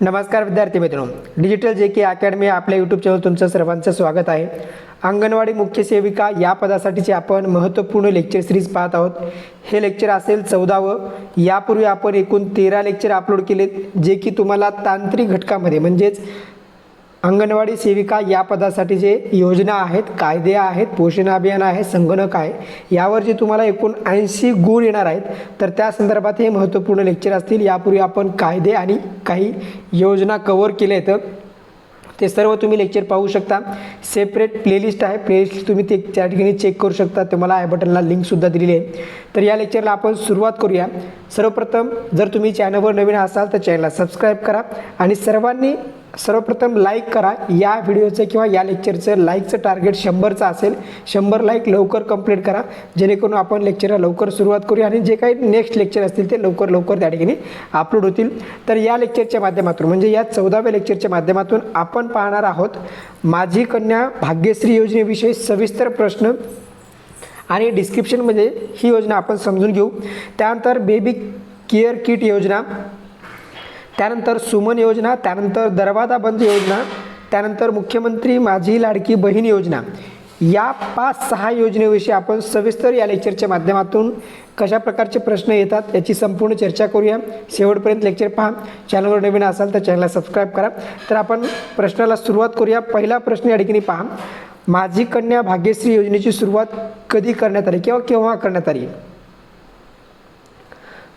नमस्कार विद्यार्थी मित्रांनो. डिजिटल जे के अकॅडमी आपल्या यूट्यूब चॅनल तुमचं सर्वांचं स्वागत आहे. अंगणवाडी मुख्य सेविका या पदासाठीचे आपण महत्त्वपूर्ण लेक्चर सिरीज पाहत आहोत. हे लेक्चर असेल चौदावं. यापूर्वी आपण एकूण तेरा लेक्चर अपलोड केलेत जे की तुम्हाला तांत्रिक घटकामध्ये म्हणजेच अंगणवाडी सेविका या पदासाठी जे योजना आहेत कायदे आहेत पोषण अभियान आहे संगणक आहे यावर जे तुम्हाला एकूण ऐंशी गुण येणार आहेत तर त्या संदर्भात हे महत्त्वपूर्ण लेक्चर असतील. यापूर्वी आपण कायदे आणि काही योजना कवर केल्या आहेत. ते सर्व तुम्ही लेक्चर पाहू शकता. सेपरेट प्लेलिस्ट आहे. प्लेलिस्ट तुम्ही ते त्या ठिकाणी चेक करू शकता. तुम्हाला आय बटनला लिंकसुद्धा दिलेली आहे. तर या लेक्चरला आपण सुरुवात करूया. सर्वप्रथम जर तुम्ही चॅनलवर नवीन असाल तर चॅनलला सबस्क्राईब करा. आणि सर्वांनी सर्वप्रथम लाईक करा. या व्हिडिओचं किंवा या लेक्चरचं लाईकचं टार्गेट शंभरचं असेल शंभर लाईक लवकर कंप्लीट करा. जेणेकरून आपण लेक्चरला लवकर सुरुवात करूया आणि जे काही नेक्स्ट लेक्चर असतील ते लवकर लवकर त्या ठिकाणी अपलोड होतील. तर या लेक्चरच्या माध्यमातून म्हणजे या चौदाव्या लेक्चरच्या माध्यमातून आपण पाहणार आहोत माझी कन्या भाग्यश्री योजनेविषयी सविस्तर प्रश्न. आणि डिस्क्रिप्शनमध्ये ही योजना आपण समजून घेऊ. त्यानंतर बेबी केअर किट योजना. त्यानंतर सुमन योजना त्यानंतर दरवाजा बंद योजना त्यानंतर मुख्यमंत्री माझी लाडकी बहीण योजना. या पाच सहा योजनेविषयी आपण सविस्तर या लेक्चरच्या माध्यमातून कशा प्रकारचे प्रश्न येतात याची संपूर्ण चर्चा करूया. शेवटपर्यंत लेक्चर पहा. चॅनलवर नवीन असाल तर चॅनलला सबस्क्राईब करा. तर आपण प्रश्नाला सुरुवात करूया. पहिला प्रश्न या ठिकाणी पहा. माझी कन्या भाग्यश्री योजनेची सुरुवात कधी करण्यात आली? किंवा केव्हा करण्यात आली?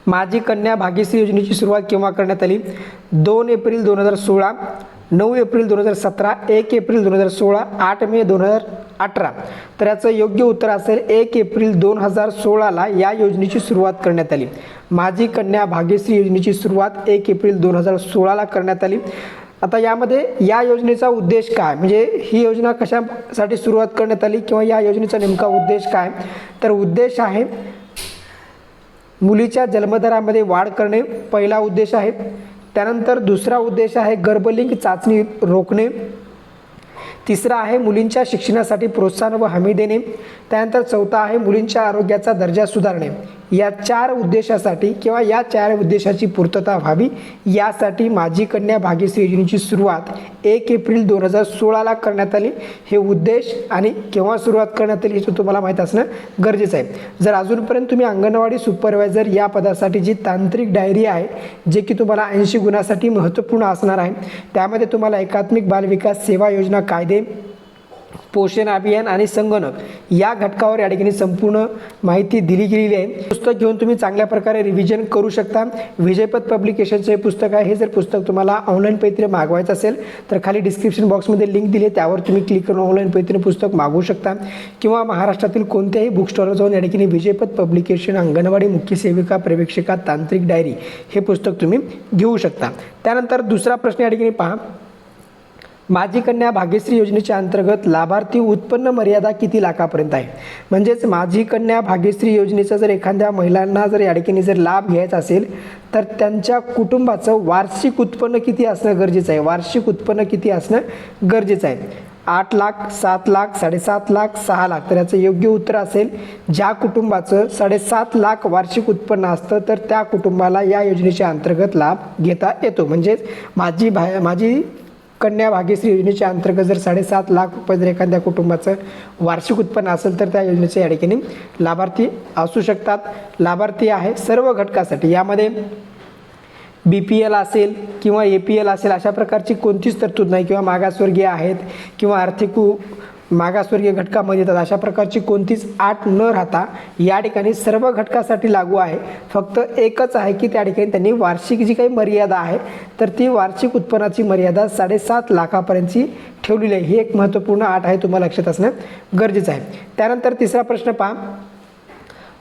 माझी कन्या भाग्यश्री योजनेची सुरुवात केव्हा करण्यात आली? दोन एप्रिल दोन हजार सोळा नऊ एप्रिल दोन हजार सतरा एक एप्रिल दोन हजार सोळा आठ मे दोन हजार अठरा. तर याचं योग्य उत्तर असेल एक एप्रिल दोन हजार सोळाला या योजनेची सुरुवात करण्यात आली. माझी कन्या भाग्यश्री योजनेची सुरुवात एक एप्रिल दोन हजार सोळाला करण्यात आली. आता यामध्ये या योजनेचा उद्देश काय? म्हणजे ही योजना कशासाठी सुरुवात करण्यात आली किंवा या योजनेचा नेमका उद्देश काय? तर उद्देश आहे मुलीच्या जन्मदरामध्ये वाढ करणे पहिला उद्देश आहे. त्यानंतर दुसरा उद्देश आहे गर्भलिंग चाचणी रोखणे. तिसरा आहे मुलींच्या शिक्षणासाठी प्रोत्साहन व हमी देणे. त्यानंतर चौथा आहे मुलींच्या आरोग्याचा दर्जा सुधारणे. या चार उद्देशासाठी किंवा या चार उद्देशाची पूर्तता व्हावी यासाठी माझी कन्या भाग्यश्री योजनेची सुरुवात एक एप्रिल दोन हजार सोळाला करण्यात आली. हे उद्देश आणि केव्हा सुरुवात करण्यात आली हे तुम्हाला माहीत असणं गरजेचं आहे. जर अजूनपर्यंत तुम्ही अंगणवाडी सुपरवायझर या पदासाठी जी तांत्रिक डायरी आहे जे की तुम्हाला ऐंशी गुणासाठी महत्त्वपूर्ण असणार आहे त्यामध्ये तुम्हाला एकात्मिक बालविकास सेवा योजना कायदे पोषण अभियान आणि संगणक या घटकावर या ठिकाणी संपूर्ण माहिती दिली गेलेली आहे. पुस्तक घेऊन तुम्ही चांगल्या प्रकारे रिव्हिजन करू शकता. विजयपथ पब्लिकेशनचं हे पुस्तक आहे. हे जर पुस्तक तुम्हाला ऑनलाईन पैत्रे मागवायचं असेल तर खाली डिस्क्रिप्शन बॉक्समध्ये लिंक दिली त्यावर तुम्ही क्लिक करून ऑनलाईन पैत्रे पुस्तक मागवू शकता. किंवा महाराष्ट्रातील कोणत्याही बुक स्टॉलवर जाऊन या ठिकाणी विजयपथ पब्लिकेशन अंगणवाडी मुख्य सेविका प्रवेक्षिका तांत्रिक डायरी हे पुस्तक तुम्ही घेऊ शकता. त्यानंतर दुसरा प्रश्न या ठिकाणी पहा. माझी कन्या भाग्यश्री योजनेच्या अंतर्गत लाभार्थी उत्पन्न मर्यादा किती लाखापर्यंत आहे? म्हणजेच माझी कन्या भाग्यश्री योजनेचा जर एखाद्या महिलांना जर या ठिकाणी जर लाभ घ्यायचा असेल तर त्यांच्या कुटुंबाचं वार्षिक उत्पन्न किती असणं गरजेचं आहे? वार्षिक उत्पन्न किती असणं गरजेचं आहे? आठ लाख सात लाख साडेसात लाख सहा लाख. तर याचं योग्य उत्तर असेल ज्या कुटुंबाचं साडेसात लाख वार्षिक उत्पन्न असतं तर त्या कुटुंबाला या योजनेच्या अंतर्गत लाभ घेता येतो. म्हणजेच माझी भा माझी कन्या भाग्यश्री योजनेच्या अंतर्गत जर साडेसात लाख रुपये जर एखाद्या कुटुंबाचं वार्षिक उत्पन्न असेल तर त्या योजनेचे या ठिकाणी लाभार्थी असू शकतात. लाभार्थी आहे सर्व घटकासाठी. यामध्ये बी पी एल असेल किंवा ए पी एल असेल अशा प्रकारची कोणतीच तरतूद नाही किंवा मागासवर्गीय आहेत किंवा आर्थिक मागासवर्गीय घटकामध्ये येतात. अशा प्रकारची कोणतीच आट न राहता या ठिकाणी सर्व घटकासाठी लागू आहे. फक्त एकच आहे की त्या ठिकाणी त्यांनी वार्षिक जी काही मर्यादा आहे तर ती वार्षिक उत्पन्नाची मर्यादा साडेसात लाखापर्यंतची ठेवलेली आहे. ही एक महत्त्वपूर्ण आट आहे तुम्हाला लक्षात असणं गरजेचं आहे. त्यानंतर तिसरा प्रश्न पहा.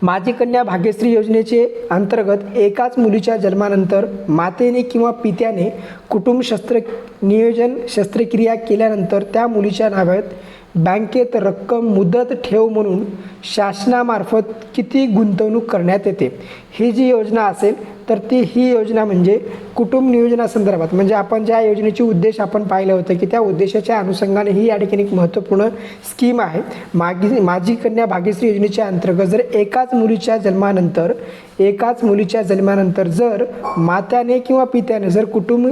माझी कन्या भाग्यश्री योजनेचे अंतर्गत एकाच मुलीच्या जन्मानंतर मातेने किंवा पित्याने कुटुंब शस्त्र नियोजन शस्त्रक्रिया केल्यानंतर त्या मुलीच्या नावात बँकेत रक्कम मुदत ठेव म्हणून शासनामार्फत किती गुंतवणूक करण्यात येते? ही जी योजना असेल तर ती ही योजना म्हणजे कुटुंब नियोजनासंदर्भात म्हणजे आपण ज्या योजनेचे उद्देश आपण पाहिलं होतं की त्या उद्देशाच्या अनुषंगाने ही या ठिकाणी एक महत्त्वपूर्ण स्कीम आहे. मागी माझी कन्या भाग्यश्री योजनेच्या अंतर्गत जर एकाच मुलीच्या जन्मानंतर एकाच मुलीच्या जन्मानंतर जर मात्याने किंवा पित्याने जर कुटुंब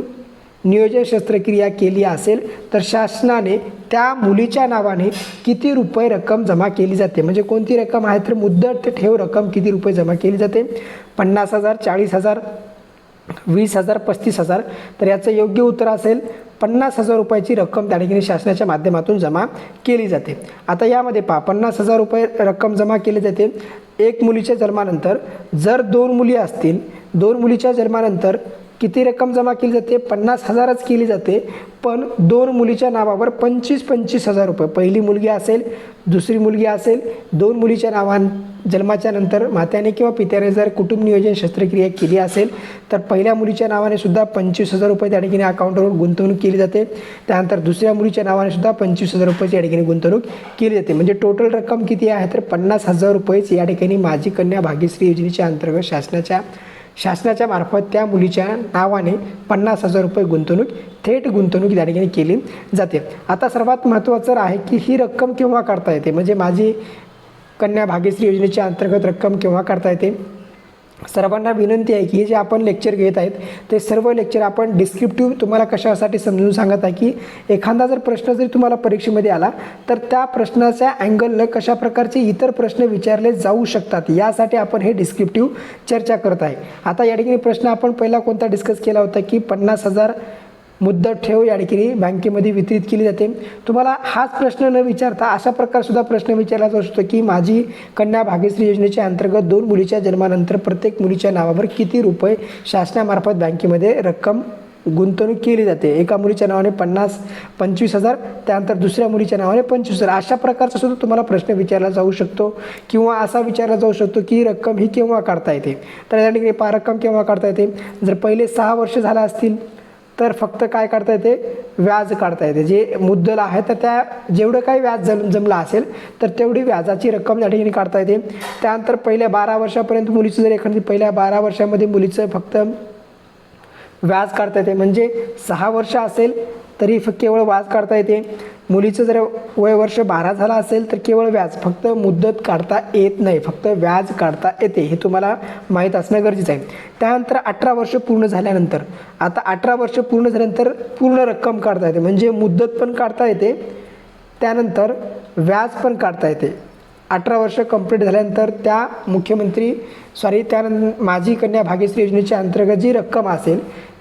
नियोजन शस्त्रक्रिया केली असेल तर शासनाने त्या मुलीच्या नावाने किती रुपये रक्कम जमा केली जाते? म्हणजे कोणती रक्कम आहे? तर मुद्दत ते ठेव रक्कम किती रुपये जमा केली जाते? पन्नास हजार चाळीस हजार वीस हजार पस्तीस हजार. तर याचं योग्य उत्तर असेल पन्नास हजार रुपयाची रक्कम त्या ठिकाणी शासनाच्या माध्यमातून जमा केली जाते. आता यामध्ये पहा पन्नास हजार रुपये रक्कम जमा केली जाते. एक मुलीच्या जन्मानंतर जर दोन मुली असतील दोन मुलीच्या जन्मानंतर किती रक्कम जमा केली जाते? पन्नास हजारच केली जाते. पण दोन मुलीच्या नावावर पंचवीस पंचवीस हजार रुपये. पहिली मुलगी असेल दुसरी मुलगी असेल दोन मुलीच्या नावान जन्माच्या नंतर मात्याने किंवा पित्याने जर कुटुंब नियोजन शस्त्रक्रिया केली असेल तर पहिल्या मुलीच्या नावाने सुद्धा पंचवीस हजार रुपये त्या ठिकाणी अकाउंटवर गुंतवणूक केली जाते. त्यानंतर दुसऱ्या मुलीच्या नावाने सुद्धा पंचवीस हजार रुपयेची या ठिकाणी गुंतवणूक केली जाते. म्हणजे टोटल रक्कम किती आहे? तर पन्नास हजार रुपयेच या ठिकाणी माझी कन्या भाग्यश्री योजनेच्या अंतर्गत शासनाच्या शासनाच्या मार्फत त्या मुलीच्या नावाने पन्नास हजार रुपये गुंतवणूक थेट गुंतवणूक त्या ठिकाणी केली जाते. आता सर्वात महत्त्वाचं आहे की ही रक्कम केव्हा काढता येते? म्हणजे माझी कन्या भाग्यश्री योजनेच्या अंतर्गत रक्कम केव्हा काढता येते? सर्वांना विनंती आहे की हे जे आपण लेक्चर घेत आहेत ते सर्व लेक्चर आपण डिस्क्रिप्टिव्ह तुम्हाला कशासाठी समजून सांगत आहे की एखादा जर प्रश्न जरी तुम्हाला परीक्षेमध्ये आला तर त्या प्रश्नाच्या अँगलनं कशा प्रकारचे इतर प्रश्न विचारले जाऊ शकतात यासाठी आपण हे डिस्क्रिप्टिव्ह चर्चा करत आहे. आता या ठिकाणी प्रश्न आपण पहिला कोणता डिस्कस केला होता की पन्नास हजार मुद्दत ठेव या ठिकाणी बँकेमध्ये वितरित केली जाते. तुम्हाला हाच प्रश्न न विचारता अशा प्रकारसुद्धा प्रश्न विचारला जाऊ शकतो की माझी कन्या भाग्यश्री योजनेच्या अंतर्गत दोन मुलीच्या जन्मानंतर प्रत्येक मुलीच्या नावावर किती रुपये शासनामार्फत बँकेमध्ये रक्कम गुंतवणूक केली जाते? एका मुलीच्या नावाने पन्नास पंचवीस हजार त्यानंतर दुसऱ्या मुलीच्या नावाने पंचवीस हजार. अशा प्रकारचा सुद्धा तुम्हाला प्रश्न विचारला जाऊ शकतो किंवा असा विचारला जाऊ शकतो की रक्कम ही केव्हा काढता येते? तर या ठिकाणी पा रक्कम केव्हा काढता येते? जर पहिले सहा वर्ष झाला असतील तर फक्त काय काढता येते? व्याज काढता येते. जे मुद्दल आहे तर त्या जेवढं काही व्याज जम जमलं असेल तर तेवढी व्याजाची रक्कम त्या ठिकाणी काढता येते. त्यानंतर पहिल्या बारा वर्षापर्यंत मुलीचं जर एखादी पहिल्या बारा वर्षामध्ये मुलीचं फक्त व्याज काढता येते. म्हणजे सहा वर्ष असेल तरी फक्त केवळ व्याज काढता येते. मुलीचं जर वय वर्ष बारा झाला असेल तर केवळ व्याज. फक्त मुदत काढता येत नाही. फक्त व्याज काढता येते हे तुम्हाला माहीत असणं गरजेचं आहे. त्यानंतर अठरा वर्ष पूर्ण झाल्यानंतर. आता अठरा वर्ष पूर्ण झाल्यानंतर पूर्ण रक्कम काढता येते. म्हणजे मुदत पण काढता येते. त्यानंतर व्याज पण काढता येते. अठरा वर्ष कंप्लीट झाल्यानंतर त्या मुख्यमंत्री सॉरी त्यानंतर माझी कन्या भाग्यश्री योजनेच्या अंतर्गत जी रक्कम असेल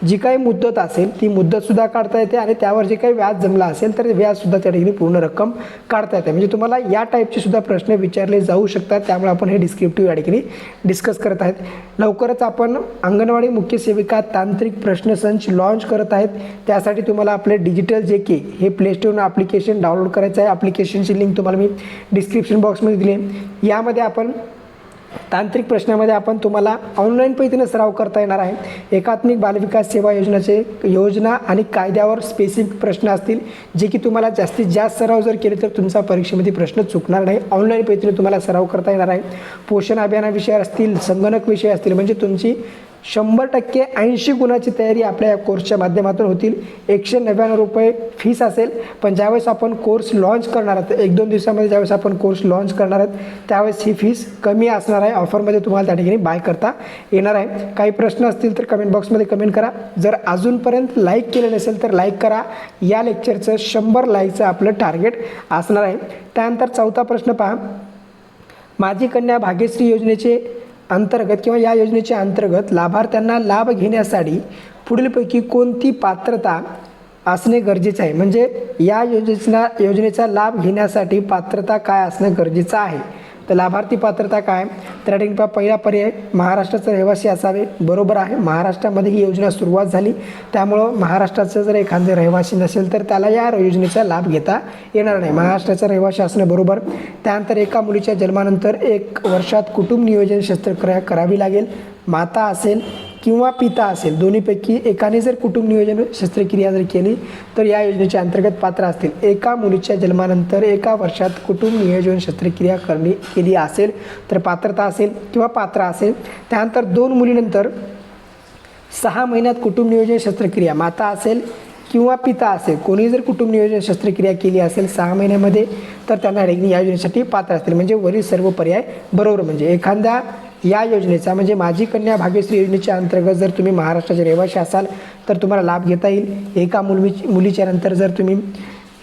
जी काही मुद्दत असेल ती मुद्दतसुद्धा काढता येते आणि त्यावर जे काही व्याज जमलं असेल तर व्याजसुद्धा त्या ठिकाणी पूर्ण रक्कम काढता येते. म्हणजे तुम्हाला या टाईपचे सुद्धा प्रश्न विचारले जाऊ शकतात. त्यामुळे आपण हे डिस्क्रिप्टिव्ह या ठिकाणी डिस्कस करत आहेत. लवकरच आपण अंगणवाडी मुख्य सेविका तांत्रिक प्रश्नसंच लॉन्च करत आहेत. त्यासाठी तुम्हाला आपले डिजिटल जे के हे प्ले स्टोरनं ॲप्लिकेशन डाउनलोड करायचं आहे. ॲप्लिकेशनची लिंक तुम्हाला मी डिस्क्रिप्शन बॉक्समध्ये दिली यामध्ये आपण तांत्रिक प्रश्नामध्ये आपण तुम्हाला ऑनलाईन पद्धतीनं सराव करता येणार आहे. एकात्मिक बालविकास सेवा योजनाचे योजना आणि कायद्यावर स्पेसिफिक प्रश्न असतील जे की तुम्हाला जास्तीत जास्त सराव जर केले तर तुमचा परीक्षेमध्ये प्रश्न चुकणार नाही. ऑनलाईन पद्धतीने तुम्हाला सराव करता येणार आहे. पोषण अभियानाविषयी असतील संगणक विषय असतील म्हणजे तुमची शंभर टक्के ऐंशी गुणाची तयारी आपल्या या कोर्सच्या माध्यमातून होतील. एकशे नव्याण्णव रुपये फीस असेल. पण ज्यावेळेस आपण कोर्स लॉन्च करणार आहात एक दोन दिवसामध्ये ज्यावेळेस आपण कोर्स लॉन्च करणार आहात त्यावेळेस ही फीस कमी असणार आहे. ऑफरमध्ये तुम्हाला त्या ठिकाणी बाय करता येणार आहे. काही प्रश्न असतील तर कमेंट बॉक्समध्ये कमेंट करा. जर अजूनपर्यंत लाईक केलं नसेल तर लाईक करा. या लेक्चरचं शंभर लाईकचं आपलं टार्गेट असणार आहे. त्यानंतर चौथा प्रश्न पहा. माझी कन्या भाग्यश्री योजनेचे अंतर्गत किंवा या योजनेच्या अंतर्गत लाभार्थ्यांना लाभ घेण्यासाठी पुढीलपैकी कोणती पात्रता असणे गरजेचे आहे? म्हणजे या योजनेचा योजनेचा लाभ घेण्यासाठी पात्रता काय असणं गरजेचं आहे? तर लाभार्थी पात्रता काय? तर या ठिकाणी पहा पहिला पर्याय महाराष्ट्राचं रहिवासी असावे. बरोबर आहे. महाराष्ट्रामध्ये ही योजना सुरुवात झाली. त्यामुळं महाराष्ट्राचं जर एखादं रहिवासी नसेल तर त्याला या योजनेचा लाभ घेता येणार नाही. महाराष्ट्राचा रहिवासी असणं बरोबर. त्यानंतर एका मुलीच्या जन्मानंतर एक वर्षात कुटुंब नियोजन शस्त्रक्रिया करावी लागेल. माता असेल किंवा पिता असेल दोन्हीपैकी एकाने जर कुटुंब नियोजन शस्त्रक्रिया जर केली तर या योजनेच्या अंतर्गत पात्र असतील. एका मुलीच्या जन्मानंतर एका वर्षात कुटुंब नियोजन शस्त्रक्रिया करणे केली असेल तर पात्रता असेल किंवा पात्र असेल. त्यानंतर दोन मुलीनंतर सहा महिन्यात कुटुंब नियोजन शस्त्रक्रिया माता असेल किंवा पिता असेल कोणी जर कुटुंब नियोजन शस्त्रक्रिया केली असेल सहा महिन्यामध्ये तर त्यांना या योजनेसाठी पात्र असतील. म्हणजे वरील सर्व पर्याय बरोबर. म्हणजे एखाद्या या योजनेचा म्हणजे माझी कन्या भाग्यश्री योजनेच्या अंतर्गत जर तुम्ही महाराष्ट्राचे रहिवासी असाल तर तुम्हाला लाभ घेता येईल. एका मुलवी मुलीच्या नंतर जर तुम्ही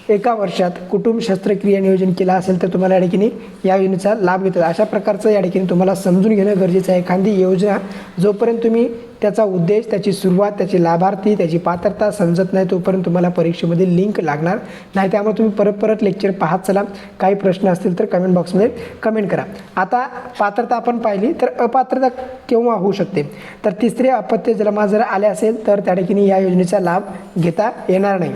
एका वर्षात कुटुंब शस्त्रक्रिया नियोजन केलं असेल तर तुम्हाला या ठिकाणी या योजनेचा लाभ घेतात अशा प्रकारचं या ठिकाणी तुम्हाला समजून घेणं गरजेचं आहे. एखादी योजना जोपर्यंत तुम्ही त्याचा उद्देश त्याची सुरुवात त्याची लाभार्थी त्याची पात्रता समजत नाही तोपर्यंत तुम्हाला परीक्षेमध्ये लिंक लागणार नाही. त्यामुळे तुम्ही परत परत लेक्चर पाहत चला. काही प्रश्न असतील तर कमेंट बॉक्समध्ये कमेंट करा. आता पात्रता आपण पाहिली तर अपात्रता केव्हा होऊ शकते? तर तिसरे अपत्य जमा जर आले असेल तर त्या ठिकाणी या योजनेचा लाभ घेता येणार नाही.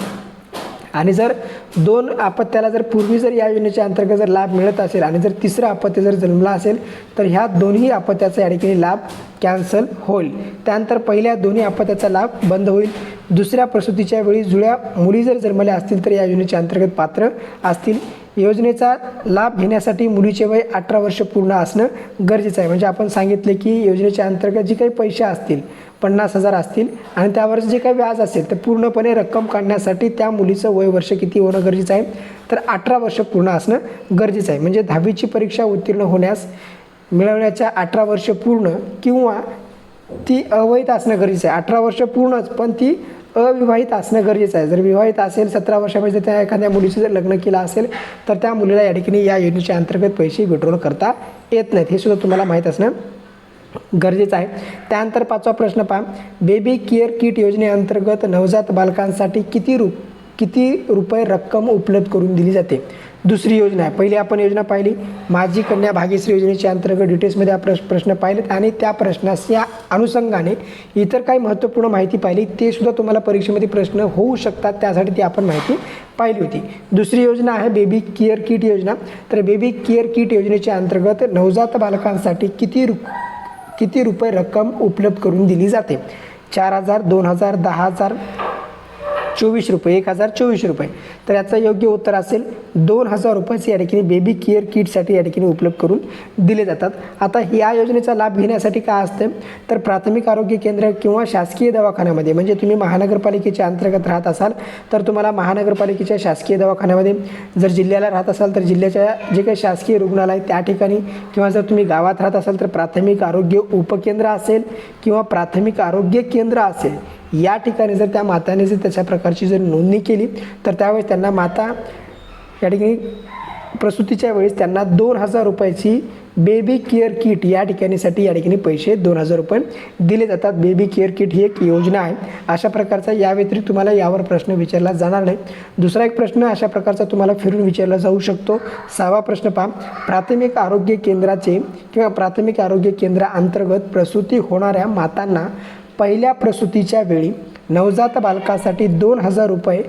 आणि जर दोन अपत्याला जर पूर्वी जर या योजनेच्या अंतर्गत जर लाभ मिळत असेल आणि जर तिसरं अपत्य जर जन्मला असेल तर ह्या दोन्ही अपत्याचा या ठिकाणी लाभ कॅन्सल होईल. त्यानंतर पहिल्या दोन्ही अपत्याचा लाभ बंद होईल. दुसऱ्या प्रसूतीच्या वेळी जुळ्या मुली जर जन्मल्या असतील तर या योजनेच्या अंतर्गत पात्र असतील. योजनेचा लाभ घेण्यासाठी मुलीचे वय अठरा वर्ष पूर्ण असणं गरजेचं आहे. म्हणजे आपण सांगितले की योजनेच्या अंतर्गत जे काही पैसे असतील पन्नास हजार असतील आणि त्यावर जे काही व्याज असेल तर पूर्णपणे रक्कम काढण्यासाठी त्या मुलीचं वय वर्ष किती होणं गरजेचं आहे. तर अठरा वर्ष पूर्ण असणं गरजेचं आहे. म्हणजे दहावीची परीक्षा उत्तीर्ण होण्यास मिळवण्याच्या अठरा वर्ष पूर्ण किंवा ती अवैध असणं गरजेचं आहे. अठरा वर्ष पूर्णच पण ती अविवाहित असणं गरजेचं आहे. जर विवाहित असेल सतरा वर्षामध्ये जर त्या एखाद्या मुलीचं जर लग्न केलं असेल तर त्या मुलीला या ठिकाणी या योजनेच्या अंतर्गत पैसे विड्रॉल करता येत नाहीत. हे सुद्धा तुम्हाला माहीत असणं गरजेचं आहे. त्यानंतर पाचवा प्रश्न पहा. बेबी केअर किट योजनेअंतर्गत नवजात बालकांसाठी किती रु किती रुपये रक्कम उपलब्ध करून दिली जाते? दुसरी योजना आहे. पहिली आपण योजना पाहिली माझी कन्या भाग्यश्री योजनेच्या अंतर्गत डिटेल्समध्ये आपण प्रश्न पाहिलेत आणि त्या प्रश्नास या अनुषंगाने इतर काही महत्त्वपूर्ण माहिती पाहिली ते सुद्धा तुम्हाला परीक्षेमध्ये प्रश्न होऊ शकतात त्यासाठी ती आपण माहिती पाहिली होती. दुसरी योजना आहे बेबी केअर किट योजना. तर बेबी केअर किट योजनेच्या अंतर्गत नवजात बालकांसाठी किती रु किती रुपये रक्कम उपलब्ध करून दिली जाते? चार हजार दोन हजार दहा हजार चोवीस रुपये एक हजार चोवीस रुपये. तर याचं योग्य उत्तर असेल दोन हजार रुपयाचे या ठिकाणी बेबी केअर किटसाठी या ठिकाणी उपलब्ध करून दिले जातात. आता या योजनेचा लाभ घेण्यासाठी काय असतं तर प्राथमिक आरोग्य केंद्र किंवा शासकीय दवाखान्यामध्ये म्हणजे तुम्ही महानगरपालिकेच्या अंतर्गत राहत असाल तर तुम्हाला महानगरपालिकेच्या शासकीय दवाखान्यामध्ये जर जिल्ह्याला राहत असाल तर जिल्ह्याच्या जे काही शासकीय रुग्णालय त्या ठिकाणी किंवा जर तुम्ही गावात राहत असाल तर प्राथमिक आरोग्य उपकेंद्र असेल किंवा प्राथमिक आरोग्य केंद्र असेल या ठिकाणी जर त्या माताने जर तशा प्रकारची जर नोंदणी केली तर त्यावेळेस त्यांना माता या ठिकाणी प्रसूतीच्या वेळेस त्यांना दोन हजार रुपयाची बेबी केअर किट या ठिकाणीसाठी या ठिकाणी पैसे दोन हजार रुपये दिले जातात. बेबी केअर किट ही एक योजना आहे. अशा प्रकारचा या व्यतिरिक्त तुम्हाला यावर प्रश्न विचारला जाणार नाही. दुसरा एक प्रश्न अशा प्रकारचा तुम्हाला फिरून विचारला जाऊ शकतो. सहावा प्रश्न पहा. प्राथमिक आरोग्य केंद्राचे किंवा प्राथमिक आरोग्य केंद्राअंतर्गत प्रसूती होणाऱ्या मातांना पहिल्या प्रसूतीच्या वेळी नवजात बालकासाठी दोन हजार रुपये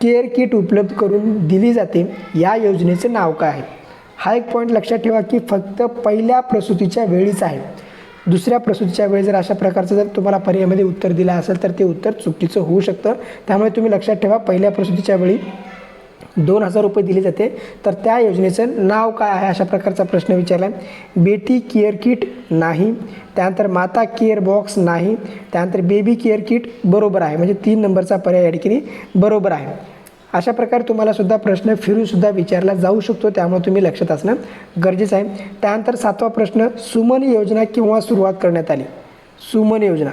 केअर किट उपलब्ध करून दिली जाते. या योजनेचे नाव काय आहे? हा एक पॉईंट लक्षात ठेवा की फक्त पहिल्या प्रसूतीच्या वेळीच आहे. दुसऱ्या प्रसूतीच्या वेळी जर अशा प्रकारचं जर तुम्हाला पर्यायामध्ये उत्तर दिलं असेल तर ते उत्तर चुकीचं होऊ शकतं. त्यामुळे तुम्ही लक्षात ठेवा पहिल्या प्रसूतीच्या वेळी दोन हजार रुपये दिले जाते. तर त्या योजनेचं नाव काय आहे अशा प्रकारचा प्रश्न विचारला आहे बेटी केअर किट नाही त्यानंतर माता केअर बॉक्स नाही त्यानंतर बेबी केअर किट बरोबर आहे. म्हणजे तीन नंबरचा पर्याय या ठिकाणी बरोबर आहे. अशा प्रकारे तुम्हाला सुद्धा प्रश्न फिरूनसुद्धा विचारला जाऊ शकतो त्यामुळे तुम्ही लक्षात असणं गरजेचं आहे. त्यानंतर सातवा प्रश्न सुमन योजना केव्हा सुरुवात करण्यात आली. सुमन योजना.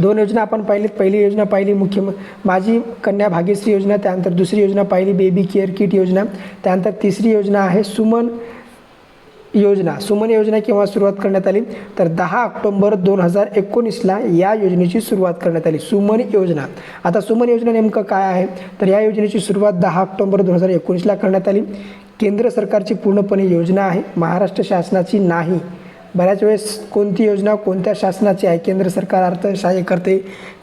दोन योजना आपण पाहिलीत. पहिली योजना पाहिली मुख्य माझी कन्या भाग्यश्री योजना त्यानंतर दुसरी योजना पाहिली बेबी केअर किट योजना त्यानंतर तिसरी योजना आहे सुमन योजना. सुमन योजना केव्हा सुरुवात करण्यात आली? तर दहा ऑक्टोंबर दोन हजार एकोणीसला या योजनेची सुरुवात करण्यात आली. सुमन योजना. आता सुमन योजना नेमकं काय आहे? तर या योजनेची सुरुवात दहा ऑक्टोंबर दोन हजार एकोणीसला करण्यात आली. केंद्र सरकारची पूर्णपणे योजना आहे. महाराष्ट्र शासनाची नाही. बऱ्याच वेळेस कोणती योजना कोणत्या शासनाची आहे? केंद्र सरकार अर्थसहाय्य करते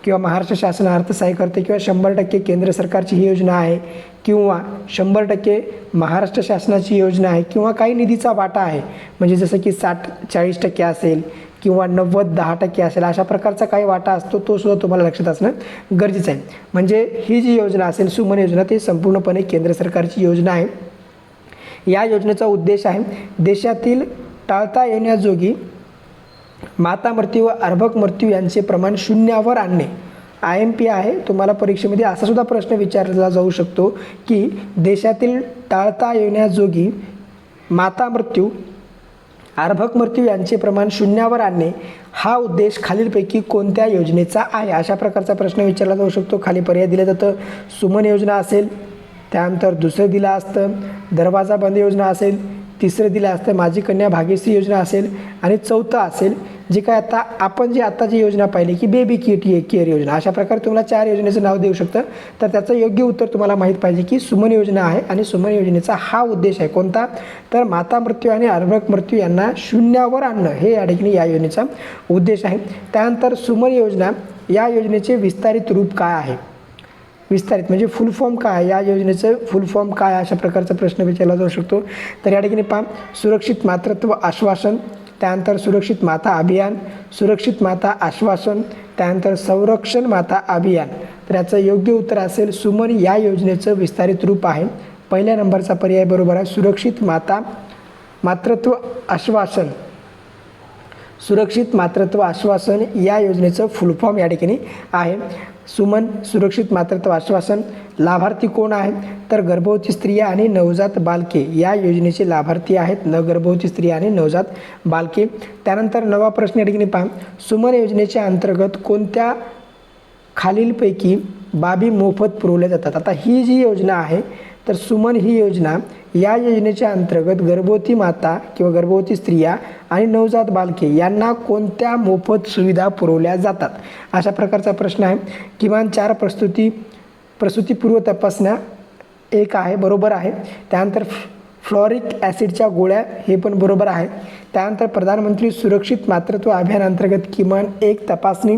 किंवा महाराष्ट्र शासन अर्थसहाय्य करते किंवा शंभर टक्के केंद्र सरकारची ही योजना आहे किंवा शंभर टक्के महाराष्ट्र शासनाची योजना आहे किंवा काही निधीचा वाटा आहे. म्हणजे जसं की साठ चाळीस टक्के असेल किंवा नव्वद दहा टक्के असेल अशा प्रकारचा काही वाटा असतो तो सुद्धा तुम्हाला लक्षात असणं गरजेचं आहे. म्हणजे ही जी योजना असेल सुमन योजना ती संपूर्णपणे केंद्र सरकारची योजना आहे. या योजनेचा उद्देश आहे देशातील टाळता येण्याजोगी माता मृत्यू व अर्भक मृत्यू यांचे प्रमाण शून्यावर आणणे. आय एम पी आहे. तुम्हाला परीक्षेमध्ये असा सुद्धा प्रश्न विचारला जाऊ शकतो की देशातील टाळता येण्याजोगी माता मृत्यू अर्भक मृत्यू यांचे प्रमाण शून्यावर आणणे हा उद्देश खालीलपैकी कोणत्या योजनेचा आहे? अशा प्रकारचा प्रश्न विचारला जाऊ शकतो. खाली पर्याय दिलं जातं. सुमन योजना असेल त्यानंतर दुसरं दिलं असतं. दरवाजा बंद योजना असेल तिसरं दिलं असतं माझी कन्या भाग्यश्री योजना असेल आणि चौथं असेल जे काय आता आपण जी आता जी योजना पाहिली की बेबी किट केअर योजना अशा प्रकारे तुम्हाला चार योजनेचं नाव देऊ शकतं. तर त्याचं योग्य उत्तर तुम्हाला माहीत पाहिजे की सुमन योजना आहे आणि सुमन योजनेचा हा उद्देश आहे कोणता? तर माता मृत्यू आणि अर्भक मृत्यू यांना शून्यावर आणणं हे या ठिकाणी या योजनेचा उद्देश आहे. त्यानंतर सुमन योजना या योजनेचे विस्तारित रूप काय आहे? विस्तारित. म्हणजे फुल फॉर्म काय आहे? या योजनेचं फुल फॉर्म काय अशा प्रकारचा प्रश्न विचारला जाऊ शकतो. तर या ठिकाणी पहा सुरक्षित मातृत्व आश्वासन त्यानंतर सुरक्षित माता अभियान सुरक्षित माता आश्वासन त्यानंतर संरक्षण माता अभियान. तर याचं योग्य उत्तर असेल सुमन या योजनेचं विस्तारित रूप आहे. पहिल्या नंबरचा पर्याय बरोबर आहे सुरक्षित माता मातृत्व आश्वासन. सुरक्षित मातृत्व आश्वासन या योजनेचं फुल फॉर्म या ठिकाणी आहे. सुमन सुरक्षित मातृत्व आश्वासन. लाभार्थी कोण आहेत? तर गर्भवती स्त्रिया आणि नवजात बालके या योजनेचे लाभार्थी आहेत. न गर्भवती स्त्रिया आणि नवजात बालके. त्यानंतर नवा प्रश्न या ठिकाणी पहा. सुमन योजनेच्या अंतर्गत कोणत्या खालीलपैकी बाबी मोफत पुरवल्या जातात? आता ही जी योजना आहे तर सुमन ही योजना या योजनेच्या अंतर्गत गर्भवती माता किंवा गर्भवती स्त्रिया आणि नवजात बालके यांना कोणत्या मोफत सुविधा पुरवल्या जातात? अशा प्रकारचा प्रश्न आहे. किमान चार प्रस्तुती प्रसूतीपूर्व तपासण्या एक आहे बरोबर आहे. त्यानंतर फ्लॉरिक ॲसिडच्या गोळ्या हे पण बरोबर आहे. त्यानंतर प्रधानमंत्री सुरक्षित मातृत्व अभियानांतर्गत किमान एक तपासणी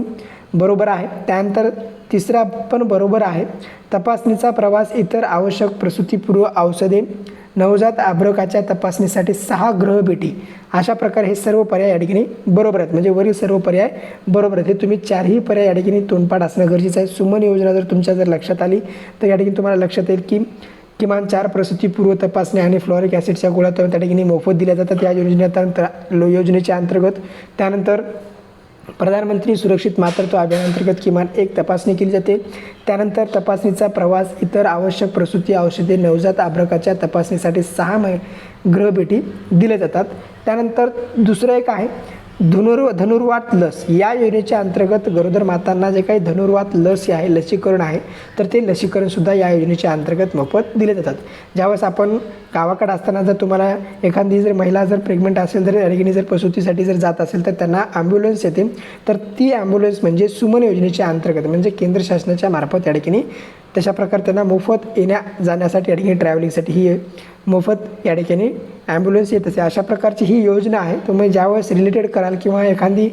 बरोबर आहे. त्यानंतर तिसरा पण बरोबर आहे. तपासणीचा प्रवास इतर आवश्यक प्रसूतीपूर्व औषधे नवजात आभ्रकाच्या तपासणीसाठी सहा ग्रहभेटी अशा प्रकारे हे सर्व पर्याय या ठिकाणी बरोबर आहेत. म्हणजे वरील सर्व पर्याय बरोबर आहेत. हे तुम्ही चारही पर्याय या ठिकाणी तोंडपाठ असणं गरजेचं आहे. सुमन योजना जर तुमच्या जर लक्षात आली तर या ठिकाणी तुम्हाला लक्षात येईल की किमान चार प्रसूतीपूर्व तपासण्या आणि फ्लॉरिक ॲसिडच्या गोळ्या तर त्या ठिकाणी मोफत दिल्या जातात. या योजनेत योजनेच्या अंतर्गत त्यानंतर प्रधानमंत्री सुरक्षित मातृत्व अभियानांतर्गत किमान एक तपासणी केली जाते. त्यानंतर तपासणीचा प्रवास इतर आवश्यक प्रसूती औषधे नवजात आभ्रकाच्या तपासणीसाठी सहा मै ग्रहभेटी दिल्या जातात. त्यानंतर दुसरं एक आहे धनुर्व धनुर्वात लस. या योजनेच्या अंतर्गत गरोदर मातांना जे काही धनुर्वात लस आहे लसीकरण आहे तर ते लसीकरणसुद्धा या योजनेच्या अंतर्गत मोफत दिले जातात. ज्यावेळेस आपण गावाकडे असताना जर तुम्हाला एखादी जर महिला जर प्रेग्नंट असेल तर या ठिकाणी जर प्रसूतीसाठी जर जात असेल तर त्यांना ॲम्ब्युलन्स येते. तर ती ॲम्ब्युलन्स म्हणजे सुमन योजनेच्या अंतर्गत म्हणजे केंद्र शासनाच्या मार्फत या ठिकाणी तशा प्रकारे त्यांना मोफत येण्या जाण्यासाठी या ठिकाणी ट्रॅव्हलिंगसाठी ही मोफत या ठिकाणी ॲम्ब्युलन्स येत असते अशा प्रकारची ही योजना आहे. तुम्ही ज्यावेळेस रिलेटेड कराल किंवा एखादी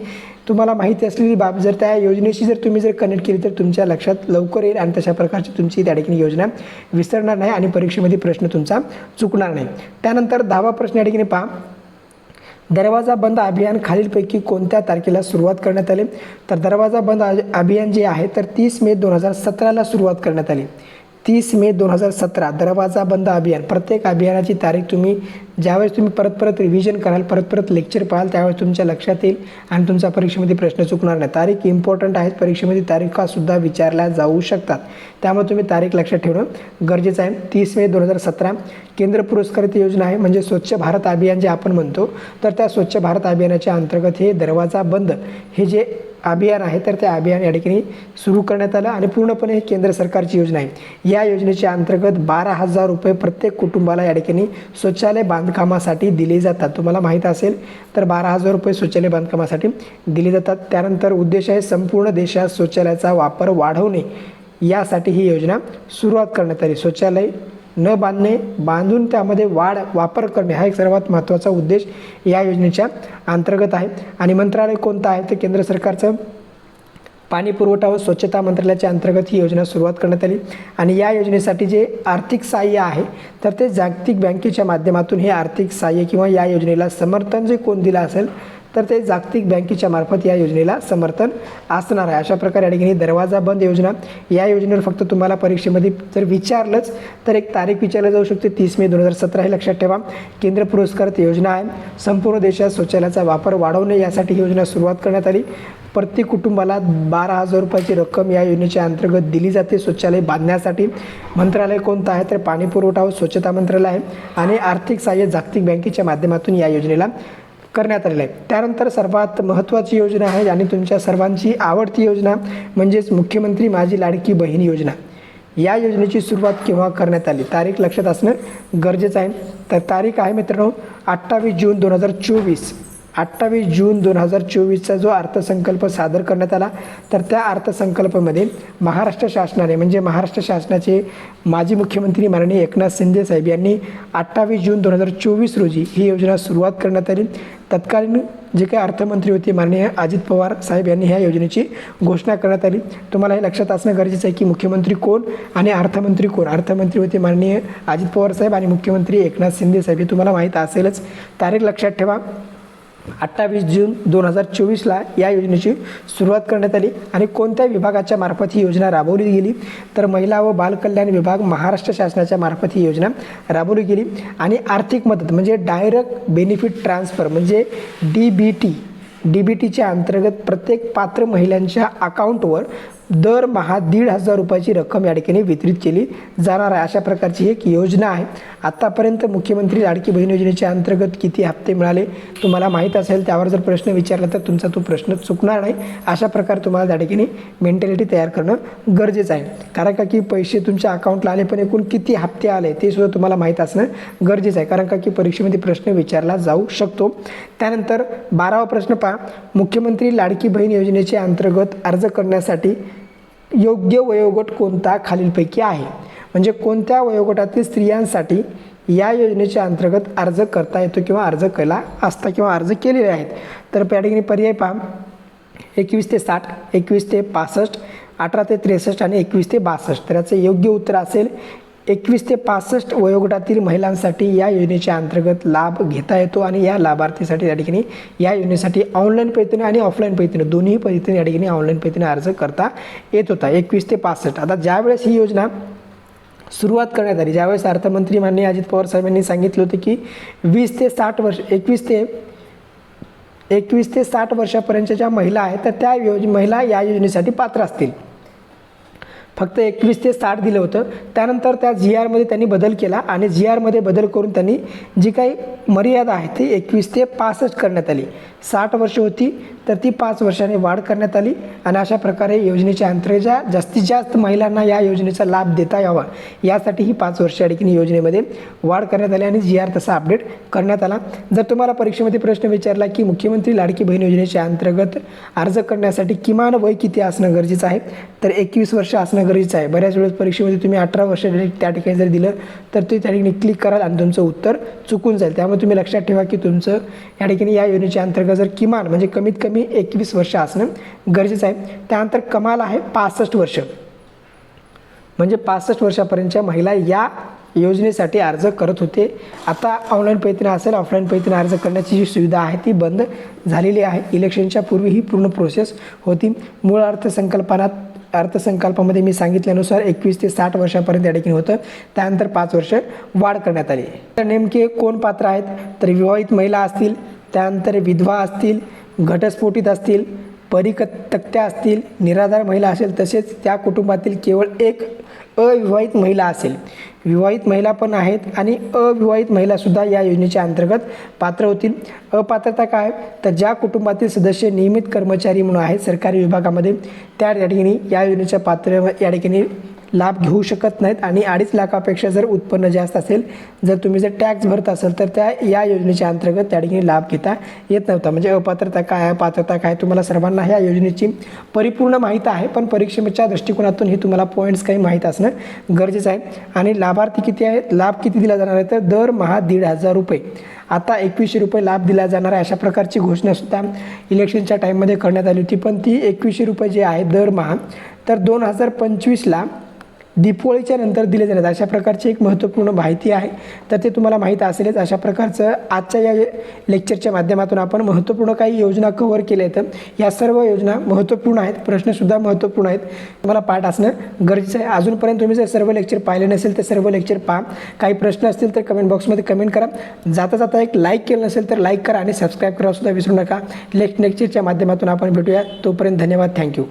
तुम्हाला माहिती असलेली बाब जर त्या योजनेशी जर तुम्ही जर कनेक्ट केली तर तुमच्या लक्षात लवकर येईल आणि तशा प्रकारची तुमची त्या ठिकाणी योजना विसरणार नाही आणि परीक्षेमध्ये प्रश्न तुमचा चुकणार नाही. त्यानंतर दहावा प्रश्न या ठिकाणी पहा. दरवाजा बंद अभियान खालीलपैकी कोणत्या तारखेला सुरुवात करण्यात आली? तर दरवाजा बंद अभियान जे आहे तर तीस मे दोन हजार सतराला सुरुवात करण्यात आली. तीस मे दोन हजार सतरा. दरवाजा बंद अभियान. प्रत्येक अभियानाची तारीख तुम्ही ज्यावेळेस तुम्ही परत परत रिव्हिजन कराल परत परत लेक्चर पाहाल त्यावेळेस तुमच्या लक्षात येईल आणि तुमचा परीक्षेमध्ये प्रश्न चुकणार नाही. तारीख इम्पॉर्टंट आहेत. परीक्षेमध्ये तारीखासुद्धा विचारल्या जाऊ शकतात. त्यामुळे तुम्ही तारीख लक्षात ठेवणं गरजेचं आहे. तीस मे दोन हजार सतरा. केंद्र पुरस्कारित योजना आहे. म्हणजे स्वच्छ भारत अभियान जे आपण म्हणतो तर त्या स्वच्छ भारत अभियानाच्या अंतर्गत हे दरवाजा बंद. हे जे अभियान आहे तर ते अभियान या ठिकाणी सुरू करण्यात आलं आणि पूर्णपणे केंद्र सरकारची योजना आहे. या योजनेच्या अंतर्गत बारा हजार रुपये प्रत्येक कुटुंबाला या ठिकाणी शौचालय बांधकामासाठी दिले जातात. तुम्हाला माहीत असेल तर बारा हजार रुपये शौचालय बांधकामासाठी दिले जातात. त्यानंतर उद्देश आहे संपूर्ण देशात शौचालयाचा वापर वाढवणे. यासाठी ही योजना सुरुवात करण्यात आली. शौचालय न बांधणे बांधून त्यामध्ये वाढ वापर करणे हा एक सर्वात महत्त्वाचा उद्देश या योजनेच्या अंतर्गत आहे. आणि मंत्रालय कोणतं आहे? ते केंद्र सरकारचं पाणी पुरवठा व स्वच्छता मंत्रालयाच्या अंतर्गत ही योजना सुरुवात करण्यात आली. आणि या योजनेसाठी जे आर्थिक सहाय्य आहे तर ते जागतिक बँकेच्या माध्यमातून हे आर्थिक सहाय्य किंवा या योजनेला समर्थन जे कोण दिलं असेल तर ते जागतिक बँकेच्या मार्फत या योजनेला समर्थन असणार आहे. अशा प्रकारे या ठिकाणी दरवाजा बंद योजना या योजनेवर फक्त तुम्हाला परीक्षेमध्ये जर विचारलंच तर एक तारीख विचारली जाऊ शकते. तीस मे दोन हजार सतरा हे लक्षात ठेवा. केंद्र पुरस्कृत योजना आहे. संपूर्ण देशात शौचालयाचा वापर वाढवणे यासाठी ही योजना सुरुवात करण्यात आली. प्रत्येक कुटुंबाला बारा हजार रुपयाची रक्कम या योजनेच्या अंतर्गत दिली जाते. शौचालय बांधण्यासाठी मंत्रालय कोणतं आहे? तर पाणी पुरवठा व स्वच्छता मंत्रालय आहे. आणि आर्थिक सहाय्य जागतिक बँकेच्या माध्यमातून या योजनेला करण्यात आलेलं आहे. त्यानंतर सर्वात महत्त्वाची योजना आहे आणि तुमच्या सर्वांची आवडती योजना म्हणजेच मुख्यमंत्री माझी लाडकी बहीण योजना. या योजनेची सुरुवात केव्हा करण्यात आली? तारीख लक्षात असणं गरजेचं आहे. तर तारीख आहे मित्रांनो अठ्ठावीस जून दोन हजार चोवीस. अठ्ठावीस जून दोन हजार चोवीसचा जो अर्थसंकल्प सादर करण्यात आला तर त्या अर्थसंकल्पामध्ये महाराष्ट्र शासनाने म्हणजे महाराष्ट्र शासनाचे माजी मुख्यमंत्री माननीय एकनाथ शिंदे साहेब यांनी अठ्ठावीस जून दोन हजार चोवीस रोजी ही योजना सुरुवात करण्यात आली. तत्कालीन जे काही अर्थमंत्री होते माननीय अजित पवार साहेब यांनी ह्या योजनेची घोषणा करण्यात आली. तुम्हाला हे लक्षात असणं गरजेचं आहे की मुख्यमंत्री कोण आणि अर्थमंत्री कोण? अर्थमंत्री होते माननीय अजित पवार साहेब आणि मुख्यमंत्री एकनाथ शिंदे साहेब हे तुम्हाला माहीत असेलच. तारीख लक्षात ठेवा. अठ्ठावीस जून दोन हजार चोवीसला या योजनेची सुरुवात करण्यात आली आणि कोणत्या विभागाच्या मार्फत ही योजना राबवली गेली? तर महिला व बालकल्याण विभाग महाराष्ट्र शासनाच्या मार्फत ही योजना राबवली गेली. आणि आर्थिक मदत म्हणजे डायरेक्ट बेनिफिट ट्रान्सफर म्हणजे D B T D B टीच्या अंतर्गत प्रत्येक पात्र महिलांच्या अकाउंटवर दरमहा दीड हजार रुपयाची रक्कम या ठिकाणी वितरित केली जाणार आहे. अशा प्रकारची एक योजना आहे. आत्तापर्यंत मुख्यमंत्री लाडकी बहीण योजनेच्या अंतर्गत किती हप्ते मिळाले तुम्हाला माहीत असेल त्यावर जर प्रश्न विचारला तर तुमचा तो प्रश्न चुकणार नाही. अशा प्रकारे तुम्हाला त्या ठिकाणी मेंटॅलिटी तयार करणं गरजेचं आहे. कारण का की पैसे तुमच्या अकाउंटला आले पण एकूण किती हप्ते आले ते सुद्धा तुम्हाला माहीत असणं गरजेचं आहे. कारण का की परीक्षेमध्ये प्रश्न विचारला जाऊ शकतो. त्यानंतर बारावा प्रश्न पहा. मुख्यमंत्री लाडकी बहीण योजनेच्या अंतर्गत अर्ज करण्यासाठी योग्य वयोगट कोणता खालीलपैकी आहे? म्हणजे कोणत्या वयोगटातील स्त्रियांसाठी या योजनेच्या अंतर्गत अर्ज करता येतो किंवा अर्ज केला असता किंवा अर्ज केलेले आहेत? तर पॅडिंगने पर्याय पहा. एकवीस ते साठ एकवीस ते पासष्ट अठरा ते त्रेसष्ट आणि एकवीस ते बासष्ट. तर याचं योग्य उत्तर असेल एकवीस ते पासष्ट वयोगटातील महिलांसाठी या योजनेच्या अंतर्गत लाभ घेता येतो आणि या लाभार्थीसाठी या ठिकाणी या योजनेसाठी ऑनलाईन पद्धतीने आणि ऑफलाईन पद्धतीने दोन्ही पद्धतीने या ठिकाणी ऑनलाईन पद्धतीने अर्ज करता येत होता. एकवीस ते पासष्ट. आता ज्यावेळेस ही योजना सुरुवात करण्यात आली ज्यावेळेस अर्थमंत्री माननीय अजित पवार साहेबांनी सांगितलं होतं की वीस ते साठ वर्ष एकवीस ते एकवीस ते साठ वर्षापर्यंतच्या ज्या महिला आहेत तर त्या योज महिला या योजनेसाठी पात्र असतील. फक्त एकवीस ते साठ दिलं होतं. त्यानंतर त्या जी आरमध्ये त्यांनी बदल केला आणि जी आरमध्ये बदल करून त्यांनी जी काही मर्यादा आहे ती एकवीस ते पासष्ट करण्यात आली. साठ वर्ष होती तर ती पाच वर्षाने वाढ करण्यात आली आणि अशा प्रकारे योजनेच्या अंतर्गत जास्तीत जास्त महिलांना या योजनेचा लाभ देता यावा. यासाठी ही पाच वर्ष या योजनेमध्ये वाढ करण्यात आली आणि जी आर तसा अपडेट करण्यात आला. जर तुम्हाला परीक्षेमध्ये प्रश्न विचारला की मुख्यमंत्री लाडकी बहीण योजनेच्या अंतर्गत अर्ज करण्यासाठी किमान वय किती असणं गरजेचं आहे तर एकवीस वर्ष असणं गरजेचं आहे. बऱ्याच वेळेस परीक्षेमध्ये तुम्ही अठरा वर्ष त्या ठिकाणी जर दिलं तर ते त्या ठिकाणी क्लिक कराल आणि तुमचं उत्तर चुकून जाईल. त्यामुळे तुम्ही लक्षात ठेवा की तुमचं या ठिकाणी या योजनेच्या अंतर्गत जर किमान म्हणजे कमीत कमी एकवीस वर्ष असणं गरजेचं आहे. त्यानंतर कमाल आहे पासष्ट वर्ष. म्हणजे पासष्ट वर्षापर्यंतच्या महिला या योजनेसाठी अर्ज करत होते. आता ऑनलाईन पद्धतीने असेल ऑफलाईन पद्धतीने अर्ज करण्याची जी सुविधा आहे ती बंद झालेली आहे. इलेक्शनच्या पूर्वी ही पूर्ण प्रोसेस होती. मूळ अर्थसंकल्पनात अर्थसंकल्पामध्ये मी सांगितल्यानुसार एकवीस ते साठ वर्षापर्यंत या ठिकाणी होतं. त्यानंतर पाच वर्ष वाढ करण्यात आली. तर नेमके कोण पात्र आहेत? तर विवाहित महिला असतील त्यानंतर विधवा असतील घटस्फोटित असतील परितक्त्या असतील निराधार महिला असेल तसेच त्या कुटुंबातील केवळ एक अविवाहित महिला असेल. विवाहित महिला पण आहेत आणि अविवाहित महिलासुद्धा या योजनेच्या अंतर्गत पात्र होतील. अपात्रता काय? तर ज्या कुटुंबातील सदस्य नियमित कर्मचारी म्हणून आहेत सरकारी विभागामध्ये त्या ठिकाणी या योजनेच्या पात्र या ठिकाणी लाभ घेऊ शकत नाहीत आणि अडीच लाखापेक्षा जर उत्पन्न जास्त असेल जर तुम्ही जर टॅक्स भरत असाल तर त्या या योजनेच्या अंतर्गत त्या ठिकाणी लाभ घेता येत नव्हता. म्हणजे अपात्रता काय आहे पात्रता काय तुम्हाला सर्वांना ह्या योजनेची परिपूर्ण माहीत आहे पण परीक्षेच्या दृष्टिकोनातून हे तुम्हाला पॉईंट्स काही माहीत असणं गरजेचं आहे. आणि लाभार्थी किती आहेत लाभ किती दिला जाणार आहे तर दरमहा दीड हजार रुपये. आता एकवीसशे रुपये लाभ दिला जाणार आहे अशा प्रकारची घोषणासुद्धा इलेक्शनच्या टाईममध्ये करण्यात आली होती पण ती एकवीसशे रुपये जे आहे दरमहा तर दोन हजार पंचवीसला दीपवळीच्या नंतर दिले जातात. अशा प्रकारची एक महत्त्वपूर्ण माहिती आहे. तर ते तुम्हाला माहीत असेलच. अशा प्रकारचं आजच्या या लेक्चरच्या माध्यमातून आपण महत्त्वपूर्ण काही योजना कव्हर केल्या आहेत. या सर्व योजना महत्त्वपूर्ण आहेत. प्रश्नसुद्धा महत्त्वपूर्ण आहेत. तुम्हाला पाठ असणं गरजेचं आहे. अजूनपर्यंत तुम्ही जर सर्व लेक्चर पाहिले नसेल तर सर्व लेक्चर पहा. काही प्रश्न असतील तर कमेंट बॉक्समध्ये कमेंट करा. जाता जाता एक लाईक केलं नसेल तर लाईक करा आणि सबस्क्राईब करासुद्धा सुद्धा विसरू नका. नेक्स्ट लेक्चरच्या माध्यमातून आपण भेटूया. तोपर्यंत धन्यवाद. थँक्यू